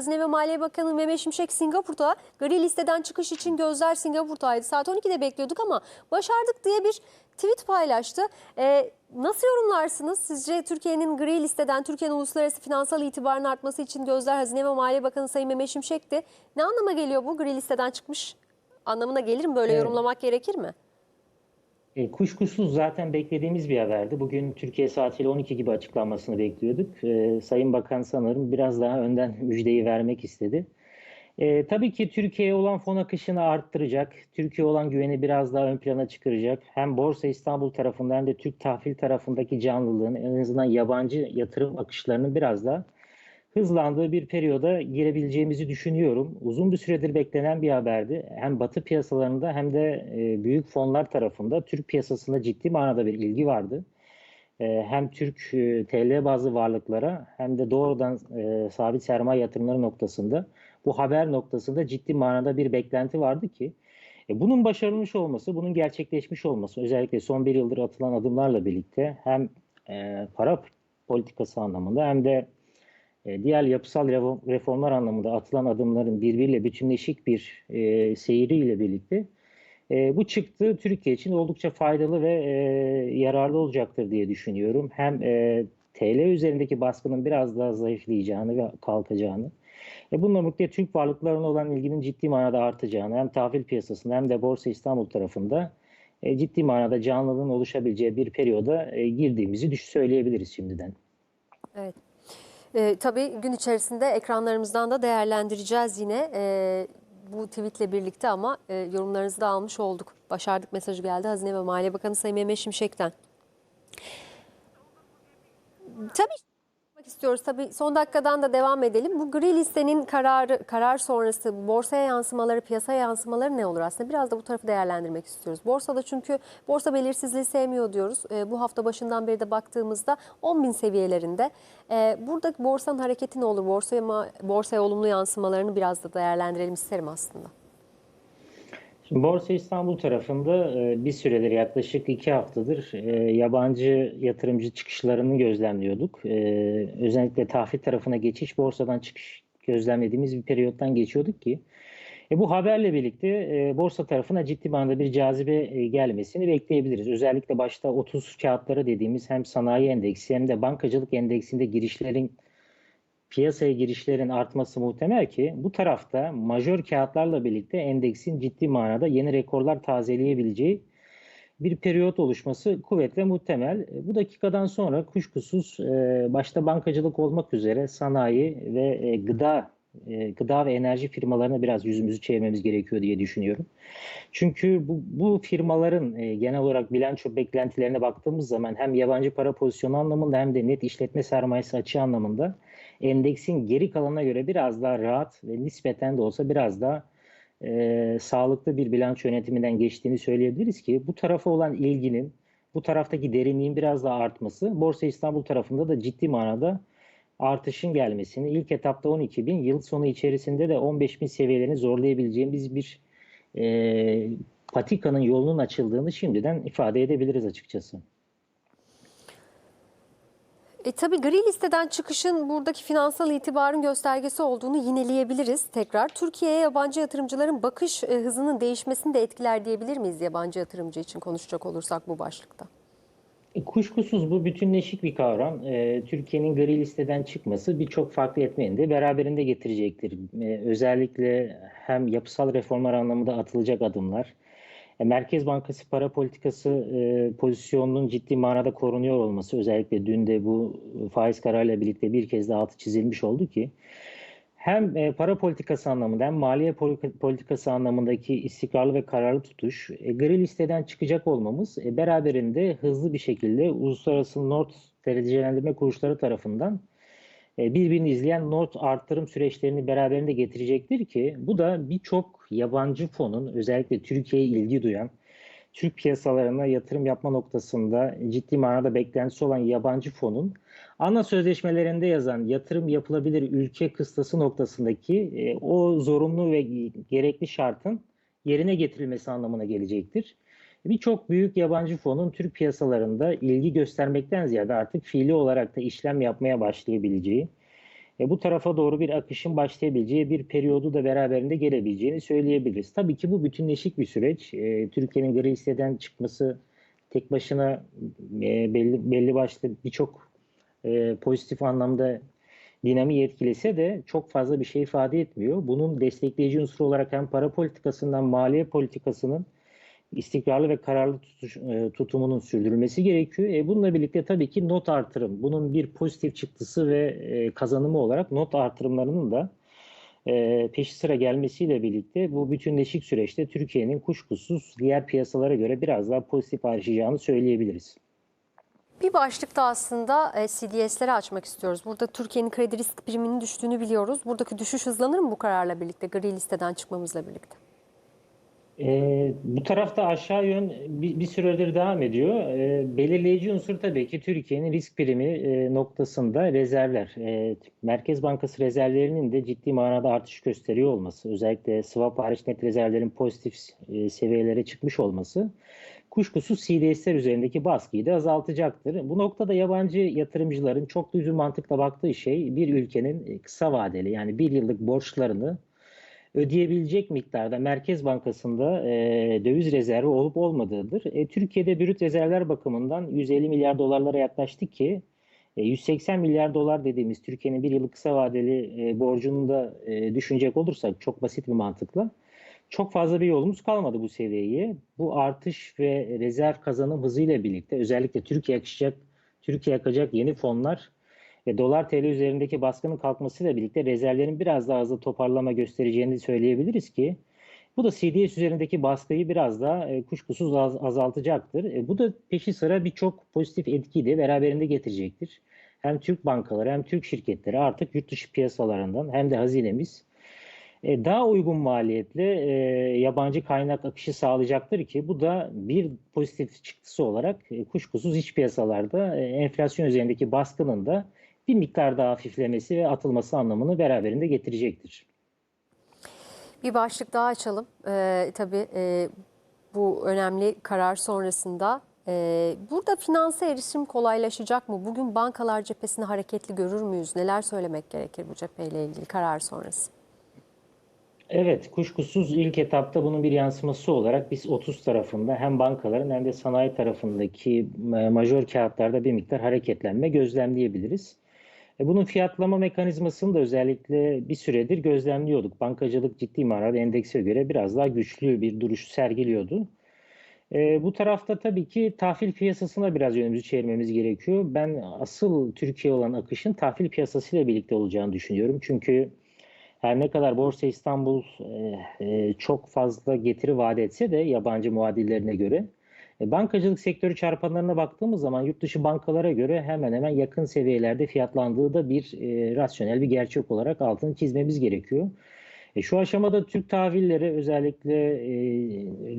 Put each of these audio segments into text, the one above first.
Hazine ve Maliye Bakanı Mehmet Şimşek Singapur'da gri listeden çıkış için gözler Singapur'daydı. Saat 12'de bekliyorduk ama başardık diye bir tweet paylaştı. Ee, nasıl yorumlarsınız? Sizce Türkiye'nin gri listeden Türkiye'nin uluslararası finansal itibarının artması için gözler Hazine ve Maliye Bakanı Sayın Mehmet Şimşek'ti. Ne anlama geliyor bu? Gri listeden çıkmış anlamına gelir mi? Böyle Evet. yorumlamak gerekir mi? E, kuşkusuz zaten beklediğimiz bir haberdi. Bugün Türkiye saatiyle 12 gibi açıklanmasını bekliyorduk. E, Sayın Bakan sanırım biraz daha önden müjdeyi vermek istedi. E, tabii ki Türkiye'ye olan fon akışını arttıracak, Türkiye olan güveni biraz daha ön plana çıkaracak. Hem Borsa İstanbul tarafından hem de Türk tahvil tarafındaki canlılığın en azından yabancı yatırım akışlarının biraz daha hızlandığı bir periyoda girebileceğimizi düşünüyorum. Uzun bir süredir beklenen bir haberdi. Hem Batı piyasalarında hem de e, büyük fonlar tarafında Türk piyasasında ciddi manada bir ilgi vardı. E, hem Türk e, TL bazlı varlıklara hem de doğrudan sabit sermaye yatırımları noktasında bu haber noktasında ciddi manada bir beklenti vardı ki bunun başarılmış olması, bunun gerçekleşmiş olması özellikle son bir yıldır atılan adımlarla birlikte hem para politikası anlamında hem de diğer yapısal reformlar anlamında atılan adımların birbiriyle bütünleşik bir e, seyriyle birlikte e, bu çıktı Türkiye için oldukça faydalı ve e, yararlı olacaktır diye düşünüyorum. Hem e, TL üzerindeki baskının biraz daha zayıflayacağını ve kalkacağını, e, bununla birlikte Türk varlıklarına olan ilginin ciddi manada artacağını hem tahvil piyasasında hem de Borsa İstanbul tarafında e, ciddi manada canlılığın oluşabileceği bir periyoda e, girdiğimizi söyleyebiliriz şimdiden. Evet. Ee, tabii gün içerisinde ekranlarımızdan da değerlendireceğiz yine e, bu tweetle birlikte ama e, yorumlarınızı da almış olduk. Başardık mesajı geldi Hazine ve Maliye Bakanı Sayın Mehmet Şimşek'ten. Tabii istiyoruz. Tabii son dakikadan da devam edelim. Bu gri listenin kararı, karar sonrası borsaya yansımaları, piyasaya yansımaları ne olur aslında? Biraz da bu tarafı değerlendirmek istiyoruz. Borsada çünkü borsa belirsizliği sevmiyor diyoruz. Ee, bu hafta başından beri de baktığımızda 10 bin seviyelerinde. Ee, burada borsanın hareketi ne olur? Borsaya, borsaya olumlu yansımalarını biraz da değerlendirelim isterim aslında. Şimdi Borsa İstanbul tarafında e, bir süredir yaklaşık iki haftadır e, yabancı yatırımcı çıkışlarını gözlemliyorduk. E, Özellikle tahvil tarafına geçiş borsadan çıkış gözlemlediğimiz bir periyottan geçiyorduk ki e, bu haberle birlikte e, borsa tarafına ciddi manada bir cazibe e, gelmesini bekleyebiliriz. Özellikle başta 30 kağıtları dediğimiz hem sanayi endeksi hem de bankacılık endeksinde girişlerin piyasaya girişlerin artması muhtemel ki bu tarafta majör kağıtlarla birlikte endeksin ciddi manada yeni rekorlar tazeleyebileceği bir periyot oluşması kuvvetle muhtemel. E, Bu dakikadan sonra kuşkusuz e, başta bankacılık olmak üzere sanayi ve e, gıda gıda ve enerji firmalarına biraz yüzümüzü çevirmemiz gerekiyor diye düşünüyorum. Çünkü bu, bu firmaların genel olarak bilanço beklentilerine baktığımız zaman hem yabancı para pozisyonu anlamında hem de net işletme sermayesi açığı anlamında endeksin geri kalanına göre biraz daha rahat ve nispeten de olsa biraz daha e, sağlıklı bir bilanço yönetiminden geçtiğini söyleyebiliriz ki bu tarafa olan ilginin, bu taraftaki derinliğin biraz daha artması Borsa İstanbul tarafında da ciddi manada artışın gelmesini, ilk etapta 12 bin, yıl sonu içerisinde de 15 bin seviyelerini zorlayabileceğimiz bir e, patikanın yolunun açıldığını şimdiden ifade edebiliriz açıkçası. E tabii gri listeden çıkışın buradaki finansal itibarın göstergesi olduğunu yineleyebiliriz tekrar. Türkiye'ye yabancı yatırımcıların bakış e, hızının değişmesini de etkiler diyebilir miyiz yabancı yatırımcı için konuşacak olursak bu başlıkta? E, Kuşkusuz bu bütünleşik bir kavram. E, Türkiye'nin gri listeden çıkması birçok farklı etmeni de beraberinde getirecektir. E, özellikle hem yapısal reformlar anlamında atılacak adımlar, Merkez Bankası para politikası e, pozisyonunun ciddi manada korunuyor olması, özellikle dün de bu faiz kararıyla birlikte bir kez daha altı çizilmiş oldu ki, hem e, para politikası anlamında hem maliye poli- politikası anlamındaki istikrarlı ve kararlı tutuş, e, gri listeden çıkacak olmamız e, beraberinde hızlı bir şekilde uluslararası not derecelendirme kuruluşları tarafından e, birbirini izleyen not arttırım süreçlerini beraberinde getirecektir ki bu da birçok yabancı fonun özellikle Türkiye'ye ilgi duyan Türk piyasalarına yatırım yapma noktasında ciddi manada beklentisi olan yabancı fonun ana sözleşmelerinde yazan yatırım yapılabilir ülke kıstası noktasındaki e, o zorunlu ve gerekli şartın yerine getirilmesi anlamına gelecektir. Birçok büyük yabancı fonun Türk piyasalarında ilgi göstermekten ziyade artık fiili olarak da işlem yapmaya başlayabileceği, E, bu tarafa doğru bir akışın başlayabileceği bir periyodu da beraberinde gelebileceğini söyleyebiliriz. Tabii ki bu bütünleşik bir süreç. E, Türkiye'nin gri listeden çıkması tek başına e, belli belli başlı birçok e, pozitif anlamda dinamiği etkilese de çok fazla bir şey ifade etmiyor. Bunun destekleyici unsur olarak hem para politikasından maliye politikasının istikrarlı ve kararlı tutuş, e, tutumunun sürdürülmesi gerekiyor. E, bununla birlikte tabii ki not artırım, bunun bir pozitif çıktısı ve e, kazanımı olarak not artırımlarının da e, peşi sıra gelmesiyle birlikte bu bütünleşik süreçte Türkiye'nin kuşkusuz diğer piyasalara göre biraz daha pozitif ayrışacağını söyleyebiliriz. Bir başlıkta aslında e, CDS'leri açmak istiyoruz. Burada Türkiye'nin kredi risk priminin düştüğünü biliyoruz. Buradaki düşüş hızlanır mı bu kararla birlikte, gri listeden çıkmamızla birlikte? E, bu tarafta aşağı yön bir, bir süredir devam ediyor. E, belirleyici unsur tabii ki Türkiye'nin risk primi e, noktasında rezervler. E, Merkez Bankası rezervlerinin de ciddi manada artış gösteriyor olması, özellikle swap hariç net rezervlerin pozitif e, seviyelere çıkmış olması kuşkusuz CDS'ler üzerindeki baskıyı da azaltacaktır. Bu noktada yabancı yatırımcıların çok düz bir mantıkla baktığı şey bir ülkenin kısa vadeli yani bir yıllık borçlarını ödeyebilecek miktarda Merkez Bankası'nda e, döviz rezervi olup olmadığıdır. E, Türkiye'de brüt rezervler bakımından 150 milyar dolarlara yaklaştık ki e, 180 milyar dolar dediğimiz Türkiye'nin bir yıllık kısa vadeli e, borcunu da e, düşünecek olursak çok basit bir mantıkla çok fazla bir yolumuz kalmadı bu seviyeye. Bu artış ve rezerv kazanım hızıyla birlikte özellikle Türkiye yakışacak, Türkiye yakacak yeni fonlar ve dolar TL üzerindeki baskının kalkmasıyla birlikte rezervlerin biraz daha hızlı toparlama göstereceğini söyleyebiliriz ki bu da CDS üzerindeki baskıyı biraz daha e, kuşkusuz az- azaltacaktır. E, bu da peşi sıra birçok pozitif etkiyi de beraberinde getirecektir. Hem Türk bankaları hem Türk şirketleri artık yurt dışı piyasalarından hem de hazinemiz e, daha uygun maliyetle e, yabancı kaynak akışı sağlayacaktır ki bu da bir pozitif çıktısı olarak e, kuşkusuz iç piyasalarda e, enflasyon üzerindeki baskının da bir miktar daha hafiflemesi ve atılması anlamını beraberinde getirecektir. Bir başlık daha açalım. Ee, tabii e, bu önemli karar sonrasında. e, burada finansa erişim kolaylaşacak mı? Bugün bankalar cephesini hareketli görür müyüz? Neler söylemek gerekir bu cepheyle ilgili karar sonrası? Evet, kuşkusuz ilk etapta bunun bir yansıması olarak biz 30 tarafında hem bankaların hem de sanayi tarafındaki e, majör kağıtlarda bir miktar hareketlenme gözlemleyebiliriz. E, Bunun fiyatlama mekanizmasını da özellikle bir süredir gözlemliyorduk. Bankacılık ciddi manada endekse göre biraz daha güçlü bir duruş sergiliyordu. E, bu tarafta tabii ki tahvil piyasasına biraz yönümüzü çevirmemiz gerekiyor. Ben asıl Türkiye olan akışın tahvil piyasasıyla birlikte olacağını düşünüyorum. Çünkü her ne kadar Borsa İstanbul e, e, çok fazla getiri vaat etse de yabancı muadillerine göre bankacılık sektörü çarpanlarına baktığımız zaman yurt dışı bankalara göre hemen hemen yakın seviyelerde fiyatlandığı da bir e, rasyonel bir gerçek olarak altını çizmemiz gerekiyor. E, şu aşamada Türk tahvilleri özellikle e,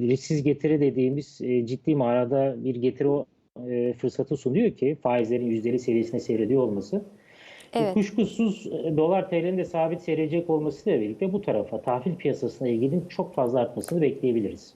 risksiz getiri dediğimiz e, ciddi manada bir getiri e, fırsatı sunuyor ki faizlerin yüzdeli seviyesine seyrediyor olması. Evet. Kuşkusuz e, dolar TL'nin de sabit seyredecek olmasıyla birlikte bu tarafa tahvil piyasasına ilginin çok fazla artmasını bekleyebiliriz.